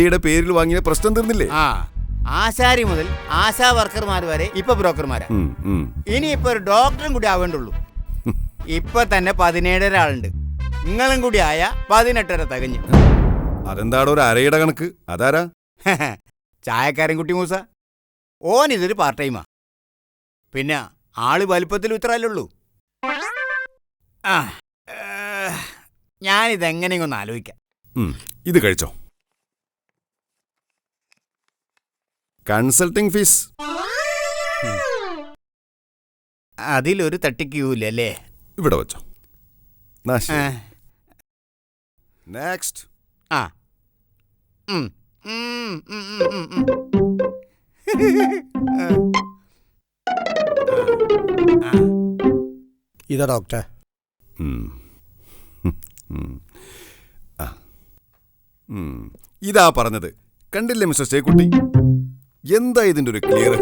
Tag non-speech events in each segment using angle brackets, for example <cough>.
യുടെ പേരിൽ വാങ്ങിയ പ്രശ്നം തീർന്നില്ലേ? ആ ആശാരി മുതൽ ആശാ വർക്കർമാർ വരെ ഇപ്പൊ ബ്രോക്കർമാരാ. ഉം, ഉം. ഇനി ഇപ്പൊ ഒരു ഡോക്ടറും കൂടി ആവേണ്ടുള്ളൂ. ഇപ്പൊ തന്നെ പതിനേഴര ആളുണ്ട് നിങ്ങളും കൂടി ആയ പതിനെട്ടര തികഞ്ഞു. അതെന്താടോ ഒരു അരയുടെ കണക്ക്? അതാരാ? <laughs> ചായക്കാരൻ കുട്ടി മൂസ. ഓൻ ഇതൊരു പാർട്ട് ടൈമാ പിന്നെ ആൾ വലിപ്പത്തിൽ ഉത്തരല്ലുള്ളൂ ആ ഏഹ്, ഞാനിതെങ്ങനെയും ഒന്ന് ആലോചിക്കാം. ഉം, ഇത് കഴിച്ചോ. കൺസൾട്ടിംഗ് ഫീസ് അതിലൊരു തട്ടിക്കൂല അല്ലേ? ഇവിടെ വെച്ചോ. ആ, നെക്സ്റ്റ് ആ. ഇതാ ഡോക്ടർ ഇതാ പറഞ്ഞത്. കണ്ടില്ലേ മിസ്റ്റർ ചേക്കുട്ടി എന്താ ഇതിന്റെ ഒരു ക്ലിയർ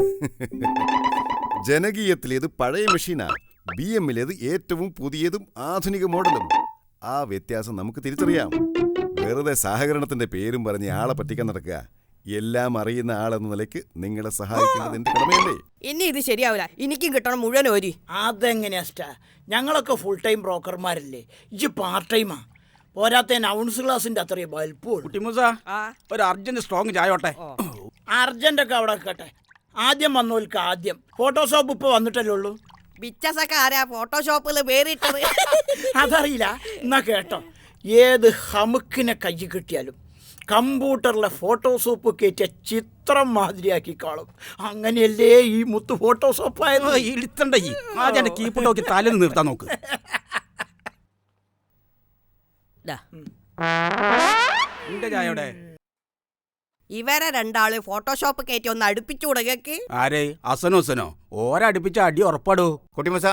ജനകീയത്തിലേത് പഴയ മെഷീനാ ബി എമ്മിലേത് ഏറ്റവും പുതിയതും ആധുനിക മോഡലും. ആ വ്യത്യാസം നമുക്ക് തിരിച്ചറിയാം. വെറുതെ സഹകരണത്തിന്റെ പേരും പറഞ്ഞ് ആളെ പറ്റിക്കാൻ നടക്കുക. എല്ലാം അറിയുന്ന ആളെന്ന നിലയ്ക്ക് നിങ്ങളെ സഹായിക്കുന്നത് എന്റെ കടമയല്ലേ? ഇനി ഇത് ശരിയാവില്ല. എനിക്കും കിട്ടണം മുഴുവൻ ഓരി അതെങ്ങനെയാ സ്റ്റാ ഞങ്ങളൊക്കെ ഫുൾ ടൈം ബ്രോക്കർമാരല്ലേ? ഇജ് പാർട്ട് ടൈമാ പോരാത്തതിന് അനൗൺസ് ക്ലാസിന്റെ അത്രയും ആ. ഒരു അർജന്റ് സ്ട്രോങ് ചായോട്ടെ അർജന്റ് ഒക്കെ അവിടെ കേട്ടെ ആദ്യം വന്നോൽക്ക് ആദ്യം ഫോട്ടോഷോപ്പ് ഇപ്പൊ വന്നിട്ടല്ലേ ഉള്ളൂ ബിച്ചസൊക്കെ ആരാ ഫോട്ടോഷോപ്പിൽ പേരിട്ടത് അതറിയില്ല എന്നാ കേട്ടോ ഏത് ഹമുക്കിനെ കൈ കിട്ടിയാലും കമ്പ്യൂട്ടറിലെ ഫോട്ടോഷോപ്പ് കയറ്റിയ ചിത്രം മാതിരിയാക്കി കാണും അങ്ങനെയല്ലേ ഈ മുത്ത് ഫോട്ടോഷോപ്പ് ആയത് ഇളിത്തണ്ട ഈ ആദ്യം കീപ്പ് നോക്കി തലേന്ന് നിർത്താൻ നോക്ക് ദാ, എന്റെ ചായയുടെ ഇവരെ രണ്ടാൾ ഫോട്ടോഷോപ്പ് കയറ്റി ഒന്ന് അടുപ്പിച്ചു ആരേ? ആരെ അസനോ അസനോ ഓരടുപ്പിച്ച അടി ഉറപ്പാടോ. കുട്ടിമസ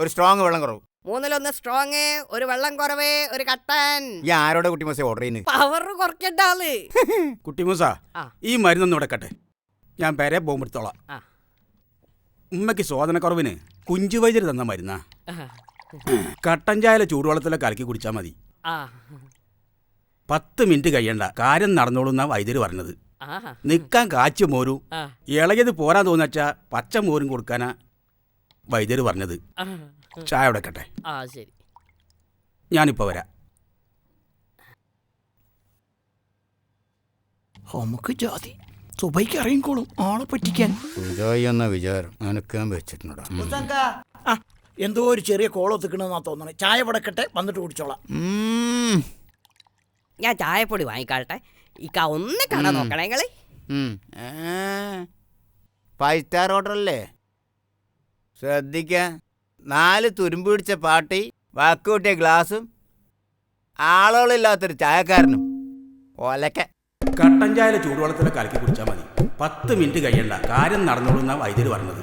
ഒരു സ്ട്രോങ് വെള്ളം കുറവ്. മൂന്നിലൊന്ന് സ്ട്രോങ് ഒരു വെള്ളം കുറവ് ഒരു കട്ടൻ. ഈ ആരോടെ കുട്ടിമസ ഓർഡർ ചെയ്യുന്നത് പവർ കുറയ്ക്കണ്ട ആൾ. <laughs> കുട്ടിമുസ ആ. ഈ മരുന്നൊന്നും ഇവിടെ കട്ടെ. ഞാൻ പേരെ പോകുമ്പോഴത്തോളാം ആ. ഉമ്മയ്ക്ക് ശോധനക്കുറവിന് കുഞ്ചു വൈദ്യര് തന്ന മരുന്നാ. കട്ടൻ ചായയിലെ ചൂടുവെള്ളത്തിലെ കലക്കി കുടിച്ചാൽ മതി. ആ. പത്ത് മിനിറ്റ് കഴിയണ്ട. കാര്യം നടന്നോളൂ നടന്നോളുന്ന വൈദ്യര് പറഞ്ഞത്. നിക്കാൻ കാച്ചു മോരും. ഇളകിയത് പോരാൻ തോന്നച്ചാ പച്ച മോരും കൊടുക്കാനാ വൈദ്യര് പറഞ്ഞത്. ആ. ചായ ഉടക്കട്ടെ ആ ശരി. ഞാനിപ്പോ വരാം. നമുക്ക് ജാതി. സുബൈക്ക് അറിയിക്കോളും. ആളെ പറ്റിക്കാൻ. സുജോയ് എന്ന വിചാരം അനക്കാൻ വെച്ചിട്ടുണ്ടോ എന്തോ ഒരു ചെറിയ കോൾ ഒത്തുക്കണമെന്നാ തോന്നണേ. ചായ പടക്കട്ടെ വന്നിട്ട് കുടിച്ചോളാം. ഞാൻ ചായപ്പൊടി വാങ്ങിക്കാട്ടെ. ഇക്ക ഒന്ന് കട നോക്കണേ നിങ്ങൾ. ഫൈവ് സ്റ്റാർ ഓർഡർ അല്ലേ ശ്രദ്ധിക്ക. നാല് തുരുമ്പ് പിടിച്ച പാട്ടി വാക്കുകൂട്ടിയ ഗ്ലാസും ആളുകളില്ലാത്തൊരു ചായക്കാരനും. ഒലക്ക. കട്ടൻ ചായയിലെ ചൂടുവെള്ളത്തിലെ കലക്കി കുടിച്ചാൽ മതി. പത്ത് മിനിറ്റ് കഴിയണ്ട. കാര്യം നടന്നോളുന്ന വൈദ്യർ പറഞ്ഞത്.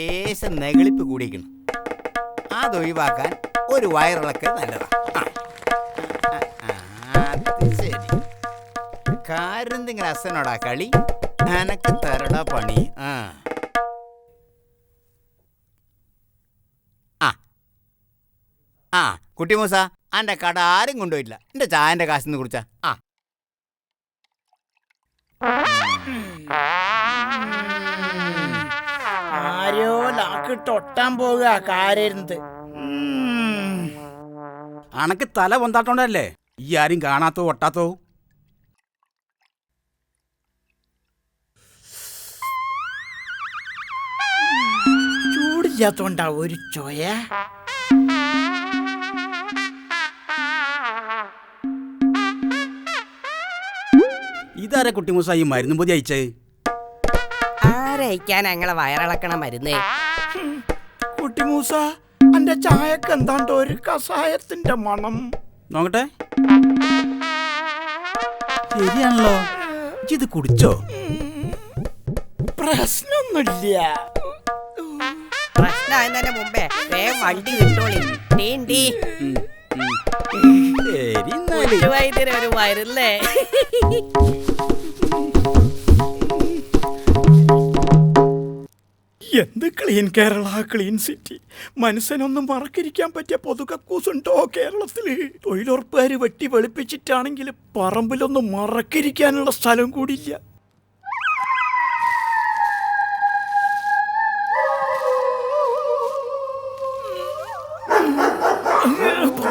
ലേശം നെകളിപ്പ് കൂടിയിരിക്കണം അതൊഴിവാക്കാൻ ഒരു വയറിളക്ക് നല്ലതാണ് ശരി. കാരെന്തെങ്കിലും അസനോടാ കളി? എനക്ക് തരടാ പണി. ആ. ആ. കുട്ടിമൂസ കുട്ടി മൂസ എന്റെ കട ആരും കൊണ്ടുപോയില്ല എന്റെ ചായന്റെ കാശിന്ന് കുറിച്ചാ ആ. ലാക്കിട്ട് ഒട്ടാൻ പോവുക കാരരുന്നത്. അണക്ക് തല പൊന്താട്ടോണ്ടല്ലേ ഈ ആരും കാണാത്തോ ഒട്ടാത്തോ? ചൂടില്ലാത്തോണ്ടാ ഒരു ചോയ? ഇതാരെ കുട്ടിമൂസായി ഈ മരുന്നും പൊതി അയച്ചേ? ആരയക്കാൻ ഞങ്ങളെ വയറിളക്കണ മരുന്ന്? കുട്ടിമൂസ എന്റെ ചായക്ക് എന്താണ്ട് ഒരു കഷായത്തിന്റെ മണം. നോക്കട്ടെ. ശരിയാണല്ലോ. ഇത് കുടിച്ചോ? പ്രശ്നമൊന്നുമില്ല പ്രശ്നമായതിന്റെ മുമ്പേ വേഗം വണ്ടി വിട്ടോളി. ശരി. ഒരു മരുന്നേ എന്ത് ക്ലീൻ കേരള ക്ലീൻ സിറ്റി. മനസ്സിനൊന്നും മറക്കിരിക്കാൻ പറ്റിയ പൊതുകക്കൂസുണ്ടോ കേരളത്തിൽ? തൊഴിലുറപ്പുകാർ വെട്ടി വെളുപ്പിച്ചിട്ടാണെങ്കിൽ പറമ്പിലൊന്നും മറക്കിരിക്കാനുള്ള സ്ഥലം കൂടിയില്ല.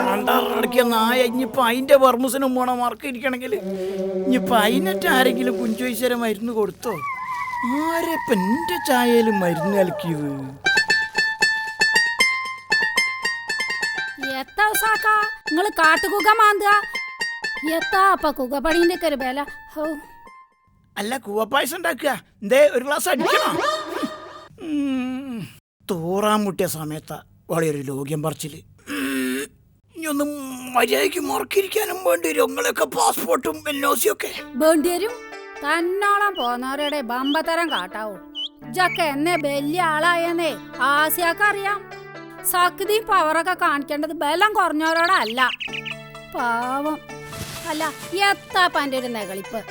പണ്ടാറടക്കിയ നായ ഇനിയിപ്പോ അതിന്റെ വർമ്മസിനും പോണ മറക്കിരിക്കണമെങ്കിൽ ഇനിയിപ്പോ അതിനറ്റ് ആരെങ്കിലും കുഞ്ചോയ്ശ്വര മരുന്ന് കൊടുത്തോ? ആരെപ്പ എന്റെ ചായയിലും മരുന്ന് കലക്കിയത്? എത്താ ഉസാക്ക? നിങ്ങൾ കാട്ടുകുക മാന്തുക. എത്താ അപ്പ കുകപ്പണീന്റെ ഒക്കെ ഒരു ബല. ഹോ. അല്ല കൂവപ്പായസം ഉണ്ടാക്കുക. എന്തേ ഒരു ഗ്ലാസ് അടിക്കണം. തോറാൻ മുട്ടിയ സമയത്താ വളരെ ലോക്യം പറിച്ചിൽ. ഉം. ഇനി ഒന്നും മര്യാദയ്ക്ക് മുറക്കിരിക്കാനും വേണ്ടി വരും. നിങ്ങളൊക്കെ പാസ്പോർട്ടും എൻ ഒ ഒക്കെ. വേണ്ടി വരും? തന്നോളം പോന്നവരുടെ ബമ്പത്തരം കാട്ടാവൂ. ജക്ക എന്നെ വലിയ ആളായെന്നേ ആസിയാക്കറിയാം. ശക്തിയും പവറൊക്കെ കാണിക്കേണ്ടത് ബലം കുറഞ്ഞവരോടല്ല. പാവം. അല്ല എത്താപ്പന്റെ ഒരു നെകളിപ്പ്?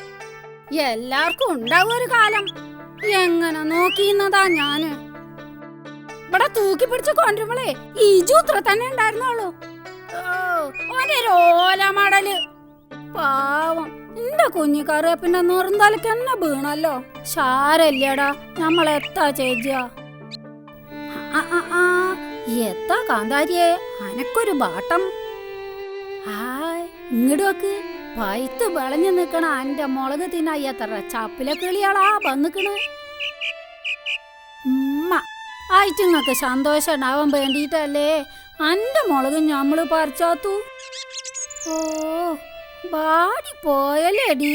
എല്ലാവർക്കും ഉണ്ടാവും ഒരു കാലം. എങ്ങനെ നോക്കിയിരുന്നതാ ഞാൻ? ഇവിടെ തൂക്കി പിടിച്ച് കൊണ്ടുവരുമ്പോളേ ഈ ഇത്ര തന്നെ ഉണ്ടായിരുന്നുള്ളൂ. ഓ ഓന്റെ ഒരു ഓല മടൽ. പാവം. എന്റെ കുഞ്ഞു പിന്നെ നുറുന്തലക്ക് എന്നെ വീണല്ലോ. ശാരല്ലേടാ നമ്മളെത്താ ചേച്ചിയാ. ആ, ആ, ആ, എത്താ കാന്താരിയെ അനക്കൊരു ബാട്ടം. ആ ഇങ്ങോട്ട് വക്ക്. വയത്ത് വിളഞ്ഞു നിക്കണ അന്റെ മുളക് തിന്നായി എത്ര ചപ്പിലെ കിളിയാളാ വന്നിക്കണ്. ഉമ്മ ആയിട്ടിങ്ങക്ക് സന്തോഷം ഉണ്ടാവാൻ വേണ്ടിയിട്ടല്ലേ അന്റെ മുളക് ഞമ്മൾ പറിച്ചാത്തു? ഓ ബാടി പോയല്ലേടി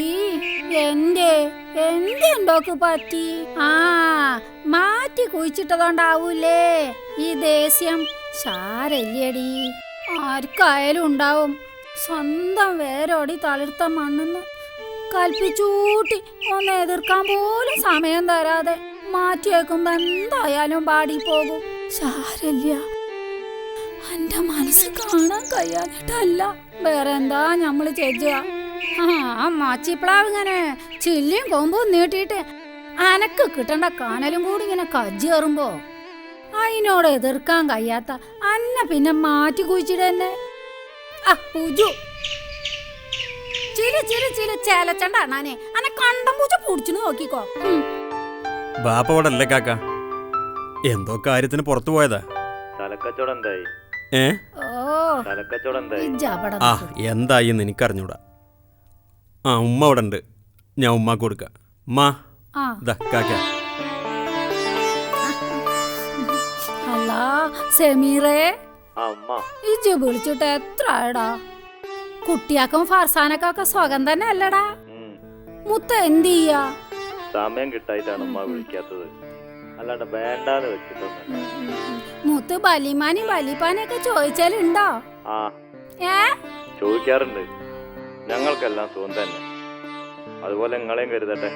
എന്റെ എന്റെ ഉണ്ടോക്ക് പറ്റി? ആ മാറ്റി കുഴിച്ചിട്ടതുകൊണ്ടാവൂലേ. ഈ ദേഷ്യം സാരല്ലേടി ആർക്കായാലും ഉണ്ടാവും. സ്വന്തം വേരോടി തളിർത്ത മണ്ണെന്ന് കൽപ്പിച്ചൂട്ടി ഒന്ന് എതിർക്കാൻ പോലും സമയം തരാതെ മാറ്റിയേക്കുമ്പോ എന്തായാലും പാടി പോകും സാരല്ല എന്റെ മനസ്സ് കാണാൻ കഴിയാനിട്ടല്ല വേറെ എന്താ ഞമ്മൾ ചെയ്യുക ആ മാച്ചിപ്ലാവ് ഇങ്ങനെ ചില്ലിയും കൊമ്പും നീട്ടിയിട്ട് അനക്ക് കിട്ടണ്ട കാനലും കൂടി ഇങ്ങനെ കജ്ജി കയറുമ്പോ. അതിനോട് എതിർക്കാൻ കഴിയാത്ത അന്നെ പിന്നെ മാറ്റി കുഴിച്ചിടന്നെ ആ പൂജു. ചില ചില ചില ചേലച്ചണ്ട അണ്ണാനെ. അന്നെ കണ്ടം പൂച്ച പൊടിച്ചു നോക്കിക്കോ. ബാപ്പ ഇവിടെ അല്ലേ കാക്ക? എന്തോ കാര്യത്തിന് പുറത്തു പോയതാ. തലക്കച്ചവടം എന്തായി? ആ എന്തായി എനിക്കറിഞ്ഞൂടാ. ആ ഉമ്മ അവിടെ ഉണ്ട്. ഞാൻ ഉമ്മാക്ക് കൊടുക്ക. കുട്ടിയാക്കും ആ. ഒക്കെ കാക്ക. അല്ല സെമീറേ. ആ ഉമ്മ. ഇജ്ജ് വിളിച്ചിട്ട് എത്ര ആയടാ? കുട്ടിയാക്കും ഫർസാനക്കൊക്കെ സുഖം തന്നെ അല്ലടാ. മുത്ത എന്ത് ചെയ്യാ? സമയം കിട്ടായിട്ടാണ് ഉമ്മ വിളിക്കാത്തത്. അല്ലാണ്ട് വേണ്ടാന്ന് വെച്ചിട്ടുണ്ട്. മുത്ത് ബലിമാനി ബലിപ്പാനൊക്കെ ചോദിച്ചാലുണ്ടോ? ആ. ഏ? ചോദിക്കാറുണ്ട്. ഞങ്ങൾക്കെല്ലാം സുഖം തന്നെ. അതുപോലെ നിങ്ങളെയും കരുതട്ടെ.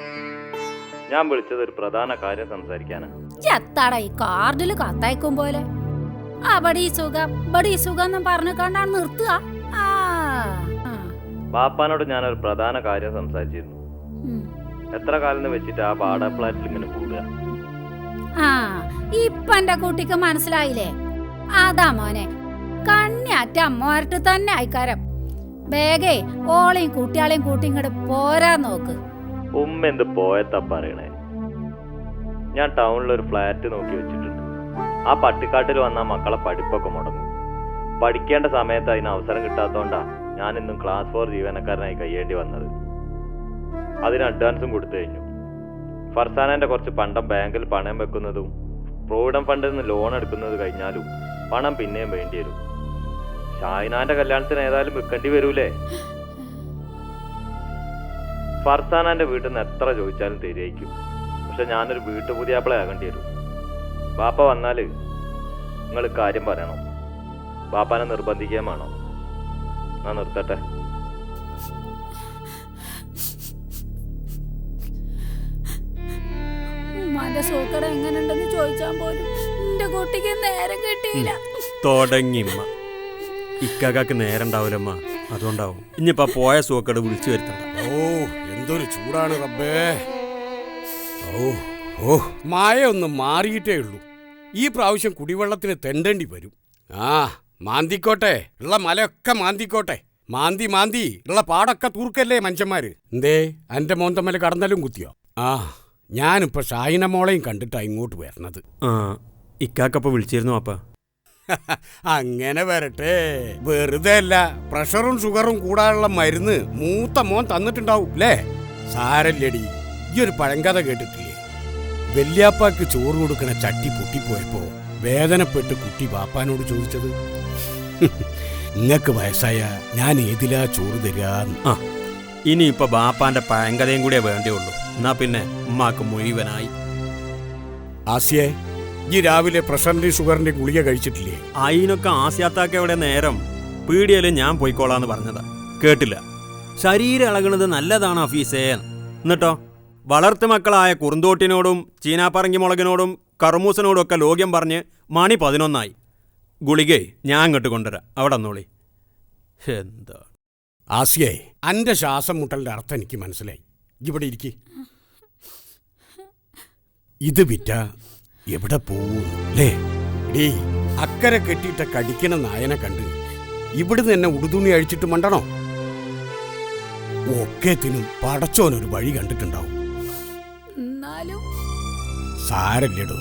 ഞാൻ വിളിച്ചത് ഒരു പ്രധാന കാര്യം സംസാരിക്കാനാ. എത്താടാ ഈ കാർഡിൽ കത്തയക്കും പോലെ. അവിടെ ഈ സുഖം ഇവിടെ ഈ സുഖം എന്നും പറഞ്ഞു കണ്ടാണ് നിർത്തുക. ആ. ആ, പാപ്പാനോട് ഞാനൊരു പ്രധാന കാര്യം സംസാരിച്ചിരുന്നു. ഉം. എത്ര കാലം എന്ന് വെച്ചിട്ട് ആ പാടാ ഫ്ലാറ്റിൽ ഇങ്ങനെ കൂടുക ആ ഇപ്പൊ എന്റെ കുട്ടിക്ക് മനസ്സിലായില്ലേ? അതാ മോനെ കണ്ണിയാറ്റ മോരട്ട് തന്നെ ആയിക്കാരം. വേഗേ ഓളെയും കുട്ടിയാളെയും കൂട്ടി ഇങ്ങോട്ട് പോരാ നോക്ക്. ഉമ്മ എന്ത് പോയത്താ പറയണേ? ഞാൻ ടൗണിൽ ഒരു ഫ്ലാറ്റ് നോക്കി വെച്ചിട്ടുണ്ട്. ആ പട്ടിക്കാട്ടിൽ വന്ന മക്കളെ പഠിപ്പൊക്കെ മുടങ്ങും. പഠിക്കേണ്ട സമയത്ത് അതിന് അവസരം കിട്ടാത്തോണ്ടാ ഞാൻ ഇന്നും ക്ലാസ് ഫോർ ജീവനക്കാരനായി കഴിയേണ്ടി വന്നത്. അതിന് അഡ്വാൻസും കൊടുത്തു കഴിഞ്ഞു. ഫർസാനന്റെ കുറച്ച് പണ്ടം ബാങ്കിൽ പണയം വെക്കുന്നതും പ്രോവിഡന്റ് ഫണ്ടിൽ നിന്ന് ലോൺ എടുക്കുന്നത് കഴിഞ്ഞാലും പണം പിന്നെയും വേണ്ടി വരും. ഷാഹിനാന്റെ കല്യാണത്തിന് ഏതായാലും വെക്കേണ്ടി വരൂലേ? ഫർസാനാന്റെ വീട്ടിൽ നിന്ന് എത്ര ചോദിച്ചാലും തിരിയായിരിക്കും. പക്ഷെ ഞാനൊരു വീട്ടു പുതിയാപ്പിളെ ആകേണ്ടി വരും. ബാപ്പ വന്നാൽ നിങ്ങൾ കാര്യം പറയണം. ബാപ്പാനെ നിർബന്ധിക്കാൻ വേണം. ഞാൻ നിർത്തട്ടെ? ഉമ്മാന്റെ സൂക്കട എങ്ങനെയുണ്ടെന്ന് ചോദിച്ചാൽ പോലും എന്റെ കുട്ടിക്ക് നേരം കിട്ടിയില്ല. തുടങ്ങി ഇക്കാക്ക് നേരം ഉണ്ടാവില്ലമ്മ അതുകൊണ്ടാവും. ഇനിയിപ്പോ പോയ സൂക്കട് വിളിച്ചു വരുത്തണ്ട. ഓ എന്തൊരു ചൂടാണ് റബ്ബേ. ഓ ഓ മായ ഒന്ന് മാറിയിട്ടേ ഉള്ളൂ. ഈ പ്രാവശ്യം കുടിവെള്ളത്തിന് തെണ്ടേണ്ടി വരും. ആ മാന്തിക്കോട്ടെ. ഉള്ള മലയൊക്കെ മാന്തിക്കോട്ടെ. മാന്തി മാന്തി. ഉള്ള പാടൊക്കെ തൂർക്കല്ലേ മനുഷ്യന്മാര്. എന്തേ അന്റെ മോന്തമ്മൽ കടന്നലും കുത്തിയോ? ആ. ഞാനിപ്പോ ഷായിന മോളെയും കണ്ടിട്ടാ ഇങ്ങോട്ട് വരണത്. ആ ഇക്കാക്കപ്പ വിളിച്ചിരുന്നു അപ്പ <laughs> അങ്ങനെ വരട്ടെ. വെറുതെ അല്ല പ്രഷറും ഷുഗറും കൂടാനുള്ള മരുന്ന് മൂത്ത മോൻ തന്നിട്ടുണ്ടാവും അല്ലേ സാരല്ലടി ഈ ഒരു പഴങ്കഥ കേട്ടിട്ടില്ലേ? വല്യാപ്പാക്ക് ചോറ് കൊടുക്കണ ചട്ടി പൊട്ടിപ്പോയപ്പോ വേദനപ്പെട്ട് കുട്ടി ബാപ്പാനോട് ചോദിച്ചത് <laughs> നിങ്ങക്ക് വയസ്സായ ഞാൻ ഏതിലാ ചോറ് തരാന്ന്? ആ ഇനിയിപ്പോ ബാപ്പാന്റെ പഴങ്കഥയും കൂടിയേ വേണ്ടിയുള്ളൂ. എന്നാ പിന്നെ ഉമ്മാക്ക് മുഴുവനായി. ആസിയെ ഈ രാവിലെ പ്രഷറിന്റെ ഷുഗറിന്റെ ഗുളിക കഴിച്ചിട്ടില്ലേ? അതിനൊക്കെ ആസ്യാത്താക്ക എവിടെ നേരം പീടിയൽ ഞാൻ പോയിക്കോളാന്ന് പറഞ്ഞതാ. കേട്ടില്ല. ശരീരം ഇളകണത് നല്ലതാണ് അഫീസേൻ എന്നിട്ടോ? വളർത്തു മക്കളായ കുറുന്തോട്ടിനോടും ചീനാപ്പറങ്കി മുളകിനോടും കറുമൂസനോടും ഒക്കെ ലോക്യം പറഞ്ഞ് മണി പതിനൊന്നായി. ഗുളികേ ഞാൻ അങ്ങോട്ട് കൊണ്ടുവരാം. അവിടെ നോളി എന്താ? ആസിയേ അന്റെ ശ്വാസം മുട്ടലിന്റെ അർത്ഥം എനിക്ക് മനസ്സിലായി. ഇവിടെ ഇരിക്കേ. ഇത് വിറ്റ എവിടെ പോവും അല്ലേ? ഡേ അക്കരെ കെട്ടിയിട്ട കടിക്കണ നായനെ കണ്ട് ഇവിടുന്ന് എന്നെ ഉടുതുണി അഴിച്ചിട്ട് മണ്ടണോ? ഒക്കേത്തിനും പടച്ചോനൊരു വഴി കണ്ടിട്ടുണ്ടാവും. സാരല്ലേടോ?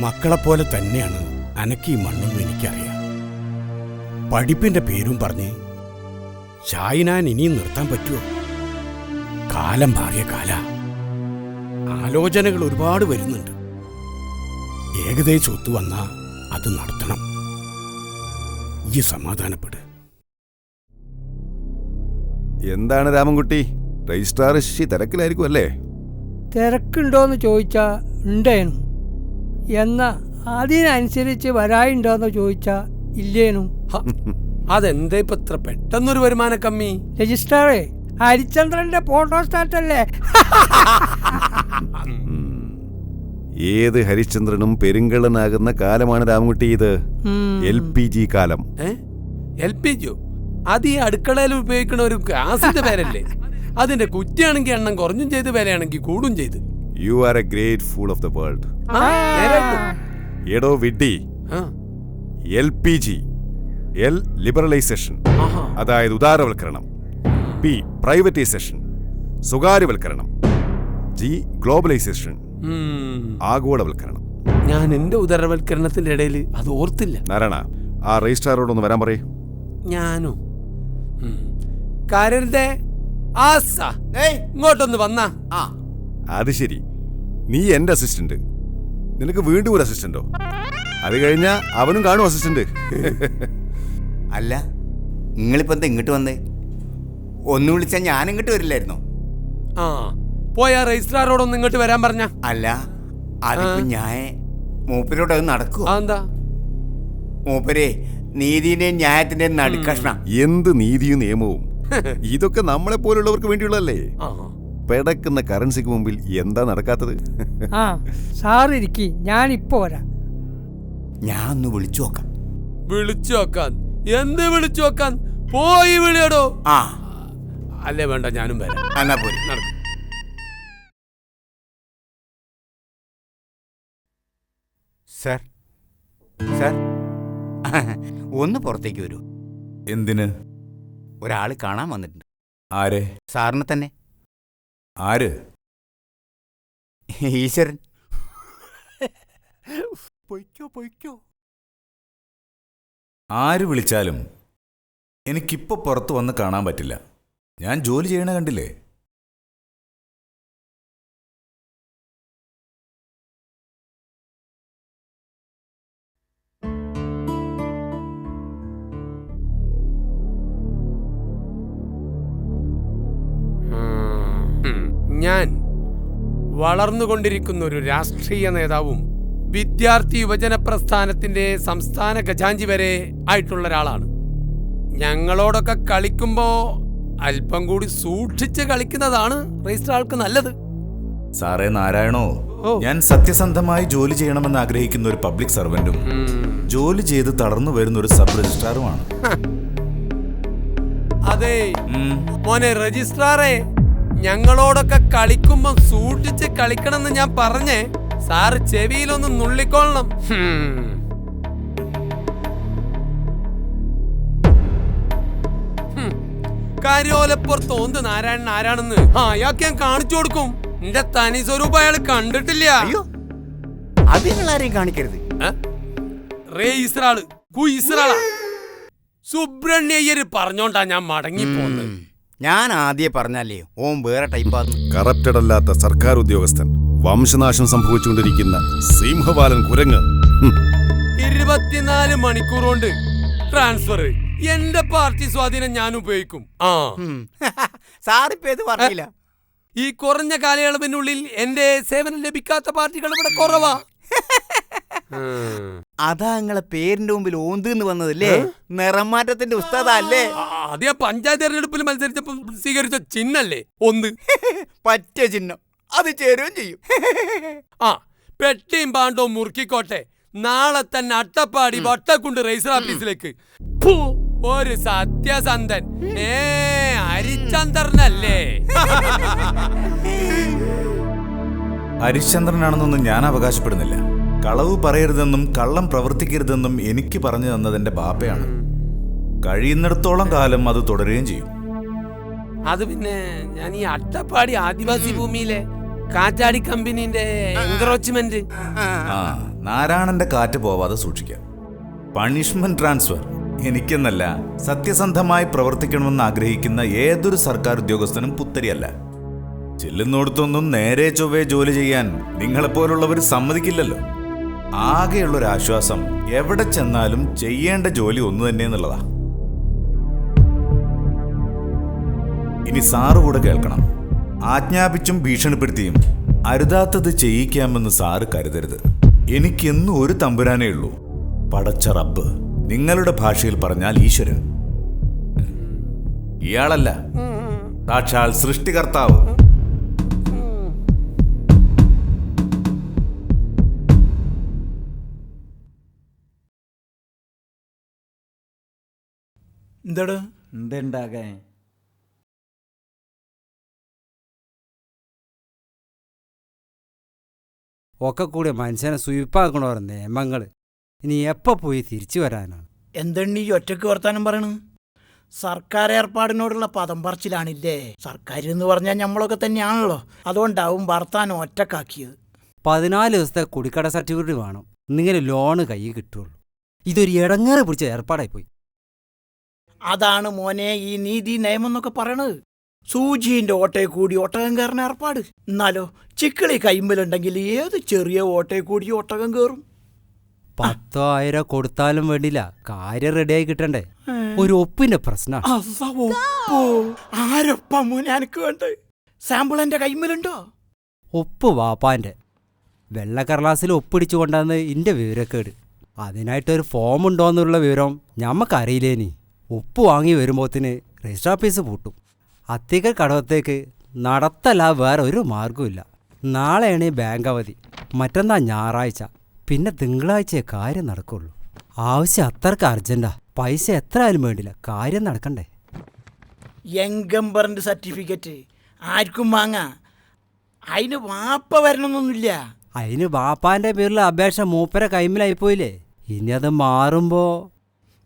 മക്കളെ പോലെ തന്നെയാണ് അനക്ക് ഈ മണ്ണെന്ന് എനിക്കറിയാം. പഠിപ്പിന്റെ പേരും പറഞ്ഞ് ഷായിനാൻ ഇനിയും നിർത്താൻ പറ്റുമോ കാലം മാറിയ കാല. ആലോചനകൾ ഒരുപാട് വരുന്നുണ്ട്. ഏകദേശം ഒത്തു വന്നാ അത് നടത്തണം. ഈ സമാധാനപ്പെട്. എന്താണ് രാമൻകുട്ടി? രജിസ്ട്രാർ ശശി തിരക്കിലായിരിക്കും അല്ലേ? തിരക്കുണ്ടോന്ന് ചോദിച്ചാ ഉണ്ടേനു. എന്നാ അതിനനുസരിച്ച് വരായുണ്ടോന്ന് ചോദിച്ചാ ഇല്ലേനു. അതെന്താ ഇപ്പൊ ഇത്ര പെട്ടെന്നൊരു വരുമാന കമ്മി രജിസ്ട്രാറേ ഹരിചന്ദ്രന്റെ ഫോട്ടോസ്റ്റാറ്റല്ലേ ഏത് ഹരിശ്ചന്ദ്രനും പെരുങ്കള്ളനാകുന്ന കാലമാണ് രാമൻകുട്ടി ഇത്. എൽ പി ജി കാലം. എൽ പി ജിയോ അത് ഈ അടുക്കളയിൽ ഉപയോഗിക്കുന്ന ഒരു ഗ്യാസിന്റെ പേരല്ലേ അതിന്റെ കുറ്റിയാണെങ്കിൽ എണ്ണം കുറഞ്ഞും ചെയ്ത് വിലയാണെങ്കിൽ കൂടും ചെയ്ത്. You are a great fool of the world എടോ വിഡ്ഡി. L P G L liberalisation അതായത് ഉദാരവൽക്കരണം. പി പ്രൈവറ്റൈസേഷൻ സ്വകാര്യവൽക്കരണം ജി ഗ്ലോബലൈസേഷൻ. ആഗോളവൽക്കരണം. ഞാൻ എന്റെ ഉദരവൽക്കരണത്തിന്റെ ഇടയിൽ അത് ഓർത്തില്ല. നാരായണ ആ രജിസ്ട്രാറോടൊന്ന് വരാൻ പറയേ. ഞാനോ. കരരുതേ ആസ. ഇങ്ങോട്ടൊന്ന് വന്നാ. ആ. അത് ശരി. നീ എന്റെ അസിസ്റ്റന്റ് നിനക്ക് വീണ്ടും ഒരു അസിസ്റ്റന്റോ അത് കഴിഞ്ഞാ അവനും കാണും അസിസ്റ്റന്റ് അല്ല നിങ്ങളിപ്പോ എന്താ ഇങ്ങോട്ട് വന്നേ? ഒന്ന് വിളിച്ചാൽ ഞാൻ ഇങ്ങോട്ട് വരില്ലായിരുന്നു? ആ പോയാ രജിസ്ട്രാറോടൊന്ന് ഇങ്ങോട്ട് വരാൻ പറഞ്ഞ. അല്ല അതിപ്പോ ഞാൻ മൂപ്പരോട് അത് നടക്കൂ? എന്താ മൂപ്പരേ നീതിന്റെയും ന്യായത്തിന്റെയും നടുക്കഷ്ണ. എന്ത് നീതിയും നിയമവും? <laughs> ഇതൊക്കെ നമ്മളെ പോലുള്ളവർക്ക് വേണ്ടിയുള്ളതല്ലേ? ആ. പെടക്കുന്ന കറൻസിക്ക് മുമ്പിൽ എന്താ നടക്കാത്തത്? ആ സാറിരിക്കി ഞാൻ ഇപ്പൊ വരാം. ഞാൻ ഒന്ന് വിളിച്ചു നോക്കാം. വിളിച്ചു നോക്കാൻ. എന്ത് വിളിച്ചു നോക്കാൻ? പോയി വിളിയടോ. ആ. അല്ലേ വേണ്ട ഞാനും വരാം. എന്നാ പോരി. നടക്കും. സർ സർ ഒന്ന് പുറത്തേക്ക് വരൂ. എന്തിന്? ഒരാൾ കാണാൻ വന്നിട്ടുണ്ട്. ആരെ? സാറിനെ തന്നെ. ആര്? ഈശ്വരൻ. പൊയ്ക്കോ പൊയ്ക്കോ. ആര് വിളിച്ചാലും എനിക്കിപ്പോ പുറത്തു വന്ന് കാണാൻ പറ്റില്ല. ഞാൻ ജോലി ചെയ്യണ കണ്ടില്ലേ. ഞാൻ വളർന്നുകൊണ്ടിരിക്കുന്ന ഒരു രാഷ്ട്രീയ നേതാവും വിദ്യാർത്ഥി യുവജന പ്രസ്ഥാനത്തിന്റെ സംസ്ഥാന ഖജാഞ്ചി വരെ ആയിട്ടുള്ള ഒരാളാണ് ഞങ്ങളോടൊക്കെ കളിക്കുമ്പോ അല്പം കൂടി സൂക്ഷിച്ച് കളിക്കുന്നതാണ് ആൾക്ക് നല്ലത്. സാറേ നാരായണോ ഞാൻ സത്യസന്ധമായി ജോലി ചെയ്യണമെന്ന് ആഗ്രഹിക്കുന്ന ഒരു പബ്ലിക് സർവന്റും ജോലി ചെയ്ത് തളർന്നു വരുന്ന ഒരു സബ് രജിസ്ട്രാറുമാണ് അതെ. മോനെ രജിസ്ട്രാറെ ഞങ്ങളോടൊക്കെ കളിക്കുമ്പോ സൂക്ഷിച്ച് കളിക്കണമെന്ന് ഞാൻ പറഞ്ഞേ. സാറ് ചെവിയിലൊന്ന് നുള്ളിക്കൊള്ളണം. കരിയോലപ്പുറത്ത് ഓന്ത് നാരായണൻ ആരാണെന്ന്? ആ അയാൾക്ക് ഞാൻ കാണിച്ചു കൊടുക്കും. എന്റെ തനി സ്വരൂപം അയാൾ കണ്ടിട്ടില്ല. അയ്യോ അത് നിങ്ങളാരെയും കാണിക്കരുത്. ഏ? റേ ഇസ്രാൾ കു ഇസ്രാളാ. സുബ്രഹ്മണ്യയ്യര് പറഞ്ഞോണ്ടാ ഞാൻ മടങ്ങി പോന്ന് ഞാൻ ആദ്യം പറഞ്ഞല്ലേ ഓം വേറെ ടൈപ്പാന്ന് കറപ്റ്റഡ് അല്ലാത്ത സർക്കാർ ഉദ്യോഗസ്ഥൻ വംശനാശം സംഭവിച്ചുകൊണ്ടിരിക്കുന്ന സിംഹപാലൻ കുരങ്ങ്. ഇരുപത്തിനാല് മണിക്കൂർ കൊണ്ട് ട്രാൻസ്ഫർ എന്റെ പാർട്ടി സ്വാധീനം ഞാൻ ഉപയോഗിക്കും. ആ. <laughs> സാറിപ്പോ ഇത് പറഞ്ഞില്ല ഈ കുറഞ്ഞ കാലയളവിനുള്ളിൽ എന്റെ സേവനം ലഭിക്കാത്ത പാർട്ടികൾ ഇവിടെ കുറവാ. അതാ നിങ്ങളെ പേരിന്റെ മുമ്പിൽ ഓന്തെന്ന് വന്നതല്ലേ? നിറം മാറ്റത്തിന്റെ ഉസ്താദല്ലേ? ആദ്യ അത് ഞാൻ പഞ്ചായത്ത് തെരഞ്ഞെടുപ്പിൽ മത്സരിച്ചപ്പോൾ സ്വീകരിച്ച ചിഹ്നല്ലേ? ഒന്ന്. <laughs> പറ്റിയ ചിഹ്നം. അത് ചേരുകയും ചെയ്യും. <laughs> ആ പെട്ടിയും പാണ്ടവും മുറുക്കിക്കോട്ടെ. നാളെ തന്നെ അട്ടപ്പാടി വട്ടക്കുണ്ട് രജിസ്റ്റർ ഓഫീസിലേക്ക് ഒരു സത്യസന്ധൻ. ഏ ഹരിചന്ദ്രനല്ലേ ഹരിശ്ചന്ദ്രനാണെന്നൊന്നും ഞാൻ അവകാശപ്പെടുന്നില്ല. കളവ് പറയരുതെന്നും കള്ളം പ്രവർത്തിക്കരുതെന്നും എനിക്ക് പറഞ്ഞു തന്നതെന്റെ ബാപ്പയാണ്. കഴിയുന്നിടത്തോളം കാലം അത് തുടരുകയും ചെയ്യും. അത് പിന്നെ ഞാൻ ഈ അട്ടപ്പാടി ആദിവാസി ഭൂമിയിലെ കാറ്റാടി കമ്പനീന്റെ എൻക്രോച്ച്മെന്റ്. ആ നാരായണന്റെ കാറ്റ് പോവാതെ സൂക്ഷിക്കാം. Punishment transfer. എനിക്കെന്നല്ല സത്യസന്ധമായി പ്രവർത്തിക്കണമെന്ന് ആഗ്രഹിക്കുന്ന ഏതൊരു സർക്കാർ ഉദ്യോഗസ്ഥനും പുത്തരിയല്ല. ചെല്ലുന്നിടത്തൊന്നും നേരെ ചൊവ്വേ ജോലി ചെയ്യാൻ നിങ്ങളെപ്പോലുള്ളവർ സമ്മതിക്കില്ലല്ലോ. ആകെയുള്ളൊരു ആശ്വാസം എവിടെ ചെന്നാലും ചെയ്യേണ്ട ജോലി ഒന്നു തന്നെ എന്നുള്ളതാ. ഇനി സാറ് കൂടെ കേൾക്കണം. ആജ്ഞാപിച്ചും ഭീഷണിപ്പെടുത്തിയും അരുതാത്തത് ചെയ്യിക്കാമെന്ന് സാറ് കരുതരുത്. എനിക്കെന്നും ഒരു തമ്പുരാനേ ഉള്ളൂ. പടച്ച റബ്ബ്. നിങ്ങളുടെ ഭാഷയിൽ പറഞ്ഞാൽ ഈശ്വരൻ. ഇയാളല്ല. സാക്ഷാൽ സൃഷ്ടികർത്താവ്. എന്താടാ? എന്തുണ്ടാകാൻ ഒക്കെ കൂടി മനുഷ്യനെ സുയിപ്പാക്കണ പറഞ്ഞേ? നിയമങ്ങൾ ഇനി എപ്പോൾ പോയി തിരിച്ചു വരാനാണ്? എന്താണ് ഈ ഒറ്റയ്ക്ക് വർത്താനം പറയണ്? സർക്കാർ ഏർപ്പാടിനോടുള്ള പദം പറച്ചിലാണില്ലേ? സർക്കാർ എന്ന് പറഞ്ഞാൽ നമ്മളൊക്കെ തന്നെയാണല്ലോ. അതുകൊണ്ടാവും വർത്താനം ഒറ്റക്കാക്കിയത്. പതിനാല് ദിവസത്തെ കുടിക്കട സർട്ടിഫിക്കറ്റ് വേണം. എന്നിങ്ങനെ ലോണ് കയ്യിൽ കിട്ടുള്ളൂ. ഇതൊരു ഇടങ്ങേറെ പിടിച്ച ഏർപ്പാടായി പോയി അതാണ് മോനെ ഈ നീതി നയമം എന്നൊക്കെ പറയണത്. സൂചിന്റെ ഓട്ടയെ കൂടി ഒട്ടകം കയറുന്ന ഏർപ്പാട്. എന്നാലോ ചിക്കിളി കൈമ്പലുണ്ടെങ്കിൽ ഏത് ചെറിയ ഓട്ടയെ കൂടി ഒട്ടകം കയറും? പത്തോ ആയിരോ കൊടുത്താലും വേണ്ടില്ല കാര്യം റെഡിയായി കിട്ടണ്ടേ? ഒരു ഒപ്പിന്റെ പ്രശ്ന. ആരൊപ്പ മോനെ എനിക്ക് വേണ്ട? സാമ്പിൾ എന്റെ കൈമ്മലുണ്ടോ ഒപ്പ് വാപ്പാന്റെ. വെള്ളക്കടലാസിൽ ഒപ്പിടിച്ചു കൊണ്ടാന്ന് ഇന്റെ വിവരക്കേട്. അതിനായിട്ടൊരു ഫോം ഉണ്ടോന്നുള്ള വിവരം ഞമ്മക്കറിയില്ലേനി. ഉപ്പ് വാങ്ങി വരുമ്പോത്തിന് രജിസ്റ്റർ ഓഫീസ് പൂട്ടും. അത്തിക്ക കടവത്തേക്ക് നടത്തല വേറെ ഒരു മാർഗവുമില്ല നാളെയാണ് ബാങ്ക് അവധി. മറ്റന്നാ ഞായറാഴ്ച. പിന്നെ തിങ്കളാഴ്ചയെ കാര്യം നടക്കുള്ളൂ. ആവശ്യം അത്രയ്ക്ക് അർജന്റാ. പൈസ എത്ര ആയാലും വേണ്ടില്ല. കാര്യം നടക്കണ്ടേ? എങ്കമ്പറിന്റെ സർട്ടിഫിക്കറ്റ്. ആർക്കും വാങ്ങാ. അതിന് വാപ്പ വരണമെന്നൊന്നുമില്ല. അതിന് വാപ്പാന്റെ പേരിൽ അപേക്ഷ മൂപ്പരെ കൈമിലായി പോയില്ലേ? ഇനി അത് മാറുമ്പോ?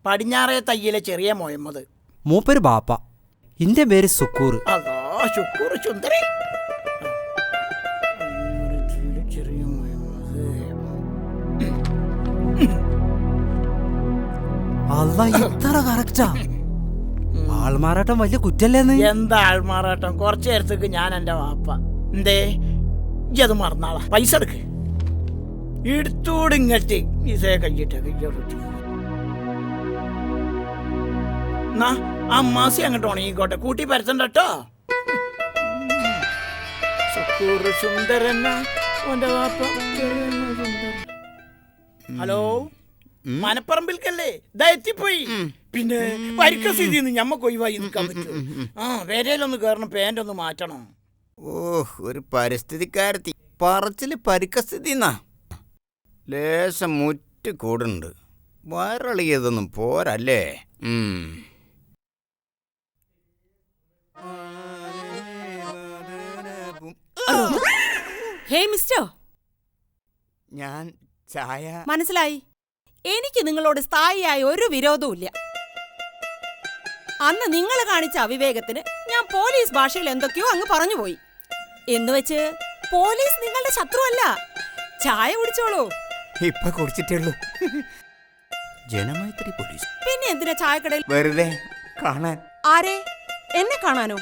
പടിഞ്ഞാറേ തയ്യിലെ ചെറിയ മുഹമ്മദ് മൂപ്പര് ബാപ്പ. ഇന്റെ പേര് സുക്കൂർ. അതാ ശുക്കൂർ സുന്ദരി. അല്ല ഇത്ര കറക്റ്റാ. ആൾമാറാട്ടം വലിയ കുറ്റല്ലേന്ന് എന്താ ആൾമാറാട്ടം? കുറച്ചു നേരത്തേക്ക് ഞാൻ എന്റെ വാപ്പ. എന്തേ? ഇജ്ജ് അത് മറന്നാളാ. പൈസ എടുക്ക്. എടുത്തോട് ഇങ്ങട്ട്. ഇസേ കയ്യിട്ട് കയ്യോട്ട് എന്നാ ആ മാസി അങ്ങോട്ട് ഉണങ്ങിക്കോട്ടെ. കൂട്ടി പരത്തണ്ട കേട്ടോ. സുന്ദരൻ ഹലോ? മനപ്പറമ്പിൽക്കല്ലേ? ദാ എത്തിപ്പോയി. പിന്നെ പരിക്ക സ്ഥിതി ഞമ്മക്ക് ഒഴിവായി നിൽക്കാൻ പറ്റും. ആ വേരയിലൊന്ന് കയറണം പാന്റ് ഒന്ന് മാറ്റണം. ഓഹ് ഒരു പരിസ്ഥിതിക്കാരത്തി. പറച്ചിൽ പരിക്കസ്ഥിതി എന്നാ ലേശം മുറ്റ് കൂടുണ്ട്. വയറളിയതൊന്നും പോരല്ലേ? ഹേ മിസ്റ്റർ ഞാൻ ചായ മനസ്സിലായി. എനിക്ക് നിങ്ങളോട് സ്ഥായിയായ ഒരു വിരോധവുമില്ല അന്ന് നിങ്ങൾ കാണിച്ച അവിവേകത്തിന് ഞാൻ പോലീസ് ഭാഷയിൽ എന്തൊക്കെയോ അങ്ങ് പറഞ്ഞു പറഞ്ഞുപോയി എന്നുവെച്ച് പോലീസ് നിങ്ങളുടെ ശത്രുവല്ല. ചായ കുടിച്ചോളൂ. ഇപ്പൊ കുടിച്ചിട്ടേ ജനമൈത്രി പോലീസ്. പിന്നെ എന്തിനാ ചായക്കടയിൽ? വെറുതെ കാണാൻ. ആരെ? എന്നെ കാണാനോ?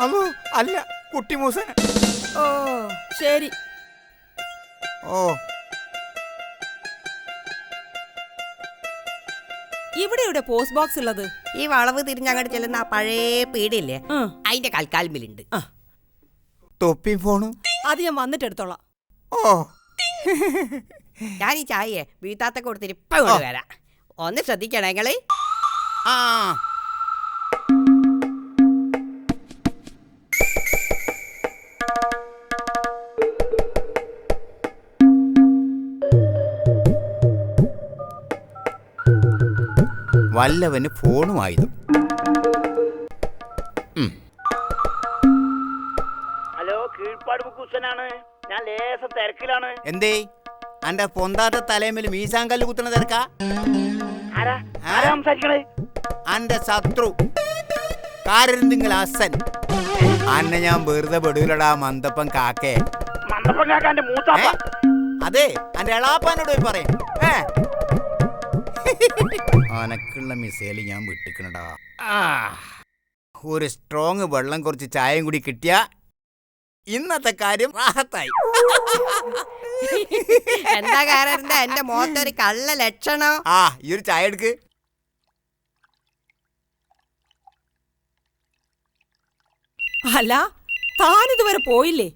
അല്ലോ അല്ല കുട്ടിമൂസൻ ഓ ശരി. ഓ ഇവിടെ ഇവിടെ പോസ്റ്റ് ബോക്സ് ഉള്ളത്? ഈ വളവ് തിരിഞ്ഞങ്ങോട്ട് ചെല്ലുന്ന ആ പഴയ പീടിയില്ലേ? ആ. അതിന്റെ കൽക്കാൽമിലുണ്ട് തൊപ്പി ഫോണും? അത് ഞാൻ വന്നിട്ട് എടുത്തോളാം ഓ. ഞാൻ ഈ ചായയെ വീട്ടാത്ത കൊടുത്തിട്ട് ഇപ്പൊ കൊണ്ടുവരാം ഒന്ന് ശ്രദ്ധിക്കണേ നിങ്ങൾ ആ. വല്ലവന് ഫോണുമായതും. ഹലോ കീഴ്പാട് മുക്കുസനാണ് ഞാൻ ലേസ തിരക്കിലാണ്. എന്തേ? അന്റെ പൊന്താത്ത തലേമിൽ മീസാങ്കല്ല് കുത്തണ തിരക്കാ? അന്റെ ശത്രു. കാരന്തിങ്ങൾ അസൻ. അന്നെ ഞാൻ വെറുതെ പെടൂലടാ മന്ദപ്പം കാക്കേ. മന്ദപ്പം കാക്കാന്റെ മൂത്താപ്പ. അതെ അന്റെ എളാപ്പാനോട് പോയി പറയാം. ഏ? അനക്കുള്ള മിസൈൽ ഞാൻ വിട്ടിക്കണടാ. ഒരു സ്ട്രോങ് വെള്ളം കുറച്ച് ചായയും കൂടി കിട്ടിയ ഇന്നത്തെ കാര്യം റാഹത്തായി. എന്താ കാരണം എന്റെ മോത്തൊരു കള്ള ലക്ഷണം? ആ ഈ ഒരു ചായ എടുക്ക്. അല്ല താനിതുവരെ പോയില്ലേ?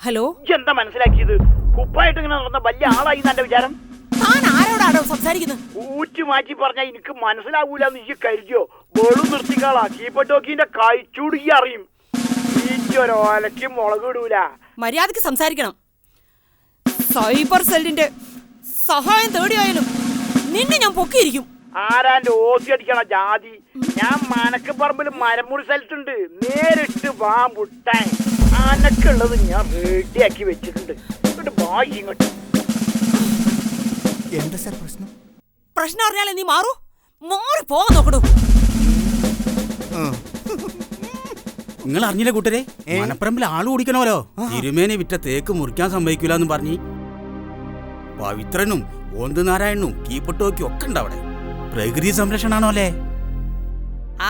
ഹലോ? എന്താ മനസ്സിലാക്കിയത്? കുപ്പായിട്ട് ഇങ്ങനെ നടന്ന വലിയ ആളായി എന്റെ വിചാരം? താൻ ആരോടാണോ സംസാരിക്കുന്നത്? ഊറ്റി മാറ്റി പറഞ്ഞാൽ എനിക്ക് മനസ്സിലാവൂലെന്ന് ഈ കരുതിയോ? വെളു നിർത്തിക്കാളാ. കീപ്പട്ടോക്കിന്റെ കഴിച്ചൂട് അറിയും. ഈച്ചൊരോലക്ക് മുളക് ഇടൂല. മര്യാദയ്ക്ക് സംസാരിക്കണം. സൈബർ സെല്ലിന്റെ സഹായം തേടിയായാലും നിന്നെ ഞാൻ പൊക്കിയിരിക്കും. ആരാന്റെ ഓസി അടിക്കണ ജാതി? ഞാൻ മനക്കപ്പറമ്പിൽ മരമുറി സ്ഥലത്തുണ്ട്. നേരിട്ട് വാ മുട്ട അനക്കുള്ളത് ഞാൻ റെഡിയാക്കി വെച്ചിട്ടുണ്ട്. ഇങ്ങോട്ട് വാ ഇങ്ങോട്ട്. എന്താ സാർ പ്രശ്നം? പ്രശ്നം അറിഞ്ഞാലേ നീ മാറൂ. മാറി പോകാൻ നോക്കണു നിങ്ങൾ അറിഞ്ഞില്ല കൂട്ടരെ? മനപ്പറമ്പിൽ ആൾ കുടിക്കണമല്ലോ. തിരുമേനെ വിറ്റ തേക്ക് മുറിക്കാൻ സമ്മതിക്കൂല എന്ന് പറഞ്ഞ്. പവിത്രനും ഓന്ത് നാരായണനും കീപ്പട്ടോക്കും ഒക്കെ ഉണ്ട് അവിടെ പ്രകൃതി സംരക്ഷണാണോ അല്ലേ?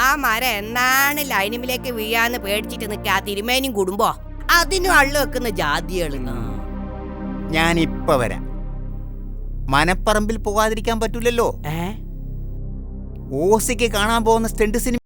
ആ മരം എന്നാണ് ലൈനിമിലേക്ക് വീഴാന്ന് പേടിച്ചിട്ട് നിൽക്കുക ആ തിരുമേനും കുടുംബോ അതിനും അള്ളു വെക്കുന്ന ജാതികൾ. ഞാൻ ഇപ്പൊ വരാം. മനപ്പറമ്പിൽ പോകാതിരിക്കാൻ പറ്റൂലല്ലോ. ഓസിക്ക് കാണാൻ പോകുന്ന സ്റ്റണ്ട് സിനിമ